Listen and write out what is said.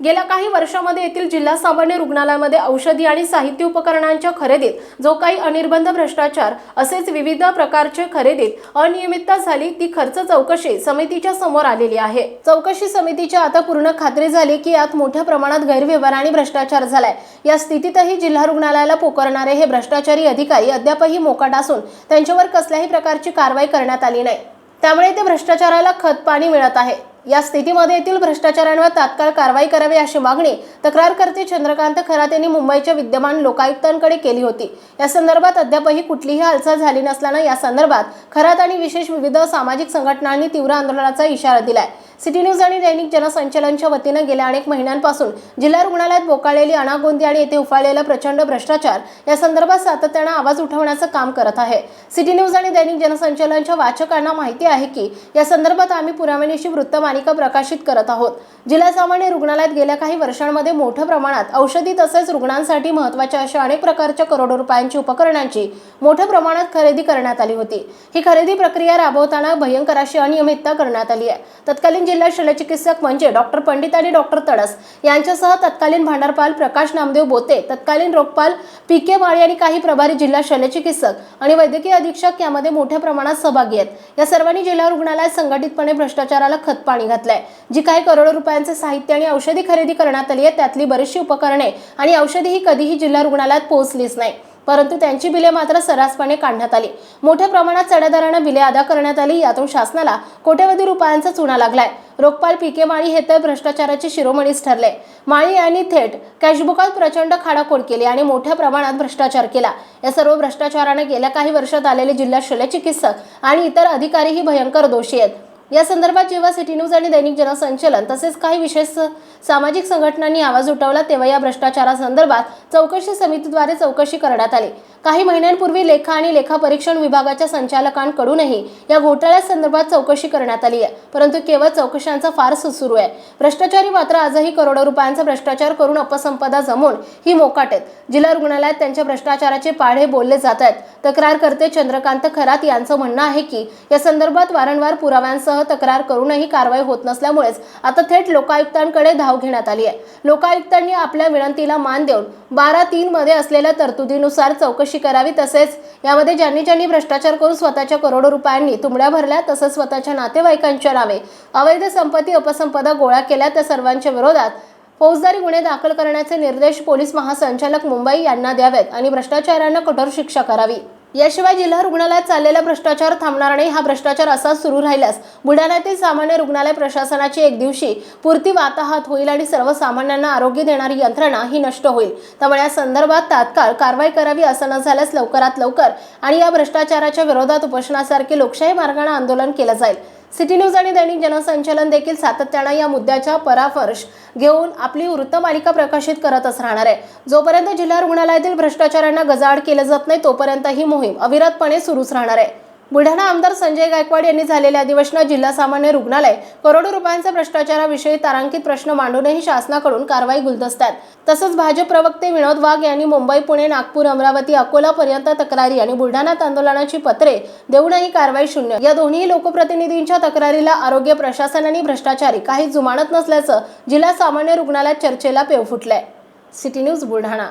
गेल्या काही वर्षामध्ये येथील जिल्हा सामान्य रुग्णालयामध्ये औषधी आणि साहित्य उपकरणांच्या खरेदीत जो काही अनिर्बंध भ्रष्टाचार असेच विविध प्रकारचे खरेदीत अनियमितता झाली ती खर्च चौकशी समितीच्या समोर आलेली आहे. चौकशी समितीच्या आता पूर्ण खात्री झाली की यात मोठ्या प्रमाणात गैरव्यवहार आणि भ्रष्टाचार झालाय. या स्थितीतही जिल्हा रुग्णालयाला पोकारणारे हे भ्रष्टाचारी अधिकारी अद्यापही मोकाट असून त्यांच्यावर कसल्याही प्रकारची कारवाई करण्यात आली नाही. त्यामुळे ते भ्रष्टाचाराला खतपाणी मिळत आहे. या स्थितीमध्ये येथील भ्रष्टाचारांवर तात्काळ कारवाई करावी अशी मागणी तक्रारकर्ते चंद्रकांत खरात यांनी मुंबईच्या विद्यमान लोकायुक्तांकडे केली होती. या संदर्भात अद्यापही कुठलीही हालचाल झाली नसल्यानं या संदर्भात खरात आणि विशेष विविध सामाजिक संघटनांनी तीव्र आंदोलनाचा इशारा दिलाय. सिटी न्यूज आणि दैनिक जनसंचलनच्या वतीनं गेल्या अनेक महिन्यांपासून जिल्हा रुग्णालयात बोकाळलेली अनागोंदी आणि येथे उफाळलेला प्रचंड भ्रष्टाचार या संदर्भात सातत्यानं आवाज उठवण्याचं काम करत आहे. सिटी न्यूज आणि दैनिक जनसंचलनच्या वाचकांना माहिती आहे की या संदर्भात आम्ही पुराव्यानिशी मालिका प्रकाशित करत आहोत. जिल्हा सामान्य रुग्णालयात गेल्या काही वर्षांमध्ये मोठ्या प्रमाणात औषधी तसेच रुग्णांसाठी महत्त्वाच्या अशा अनेक प्रकारच्या करोडो रुपयांची उपकरणांची मोठ्या प्रमाणात खरेदी करण्यात आली होती. ही खरेदी प्रक्रिया राबवताना भयंकर अशी अनियमितता करण्यात आली आहे. तत्कालीन जिल्हा शल्यचिकित्सक म्हणजे डॉक्टर पंडित आणि डॉक्टर तडस यांच्यासह तत्कालीन भांडारपाल प्रकाश नामदेव बोते तत्कालीन रोगपाल पी के माळी आणि काही प्रभारी जिल्हा शल्यचिकित्सक आणि वैद्यकीय अधीक्षक यामध्ये मोठ्या प्रमाणात सहभागी आहेत. या सर्वांनी जिल्हा रुग्णालयात संघटितपणे भ्रष्टाचाराला खतपाणी घातलंय जी काही करोडो रुपये रुपयांचे साहित्य आणि औषधी खरेदी करण्यात आली आहे. त्यातली बरीचशी उपकरणे आणि औषधी ही कधीही जिल्हा रुग्णालयात पोहोचलीच नाही. परंतु त्यांची बिले मात्र सर्रासपणे काढण्यात आली. मोठ्या प्रमाणात चढ्या बिले अदा करण्यात आली. यातून शासनाला कोट्यवधी रुपयांचा चुना लागलाय. रोखपाल पी. के. माळी हे तर भ्रष्टाचाराचे शिरोमणीच ठरले. माळी यांनी थेट कॅशबुकात प्रचंड खाडाखोड केली आणि मोठ्या प्रमाणात भ्रष्टाचार केला. या सर्व भ्रष्टाचाराने गेल्या काही वर्षात आलेले जिल्हा शल्यचिकित्सक आणि इतर अधिकारीही भयंकर दोषी आहेत. या संदर्भात जेव्हा सिटी न्यूज आणि दैनिक जनसंचलन तसेच काही विशेष सामाजिक संघटनांनी आवाज उठवला तेव्हा या भ्रष्टाचारासंदर्भात चौकशी समितीद्वारे चौकशी करण्यात आली. काही महिन्यांपूर्वी लेखा आणि लेखा परीक्षण विभागाच्या संचालकांकडूनही या घोटाळ्यासंदर्भात चौकशी करण्यात आली आहे. परंतु केवळ चौकशांचा फार सुरू आहे. भ्रष्टाचारी मात्र आजही करोडो रुपयांचा भ्रष्टाचार करून अपसंपदा जमून ही मोकाट आहेत. जिल्हा रुग्णालयात त्यांच्या भ्रष्टाचाराचे पाढे बोलले जात आहेत. तक्रारकर्ते चंद्रकांत खरात यांचं म्हणणं आहे की या संदर्भात वारंवार पुराव्यांसह तक्रार करूनही कारवाई होत नसल्यामुळेच आता थेट लोकायुक्तांकडे धाव घेण्यात आली आहे. लोकायुक्तांनी आपल्या विनंतीला मान देऊन बारा तीन मध्ये असलेल्या तरतुदीनुसार चौकशी करावी तसेच यामध्ये ज्यांनी ज्यांनी भ्रष्टाचार करून स्वतःच्या करोडो रुपयांनी तुंबड्या भरल्या तसंच स्वतःच्या नातेवाईकांच्या नावे अवैध संपत्ती अपसंपदा गोळा केल्या त्या सर्वांच्या विरोधात फौजदारी गुन्हे दाखल करण्याचे निर्देश पोलीस महासंचालक मुंबई यांना द्यावेत आणि भ्रष्टाचारांना कठोर शिक्षा करावी. याशिवाय जिल्हा रुग्णालयात चाललेला भ्रष्टाचार थांबणार नाही हा भ्रष्टाचार असाच सुरू राहिल्यास बुलढाण्यातील सामान्य रुग्णालय प्रशासनाची एक दिवशी पुरती वाताहत होईल आणि सर्वसामान्यांना आरोग्य देणारी यंत्रणा ही नष्ट होईल. त्यामुळे या संदर्भात तात्काळ कारवाई करावी असं न झाल्यास लवकरात लवकर आणि या भ्रष्टाचाराच्या विरोधात उपोषणासारखे लोकशाही मार्गाने आंदोलन केलं जाईल. सिटी न्यूज आणि दैनिक जनसंचलन देखील सातत्यानं या मुद्द्याचा परामर्श घेऊन आपली वृत्तमालिका प्रकाशित करतच राहणार आहे. जोपर्यंत जिल्हा रुग्णालयातील भ्रष्टाचारांना गजाआड केलं जात नाही तोपर्यंत ही मोहीम अविरतपणे सुरूच राहणार आहे. बुलढाणा आमदार संजय गायकवाड यांनी झालेल्या अधिवेशनात जिल्हा सामान्य रुग्णालय करोडो रुपयांच्या भ्रष्टाचाराविषयी तारांकित प्रश्न मांडूनही शासनाकडून कारवाई गुलदस्त्यात. तसंच भाजप प्रवक्ते विनोद वाघ यांनी मुंबई पुणे नागपूर अमरावती अकोला पर्यंत तक्रारी आणि बुलढाणात आंदोलनाची पत्रे देऊनही कारवाई शून्य. या दोन्ही लोकप्रतिनिधींच्या तक्रारीला आरोग्य प्रशासन आणि भ्रष्टाचारी काही जुमानत नसल्याचं जिल्हा सामान्य रुग्णालयात चर्चेला पेव फुटलंय. City news Buldhana.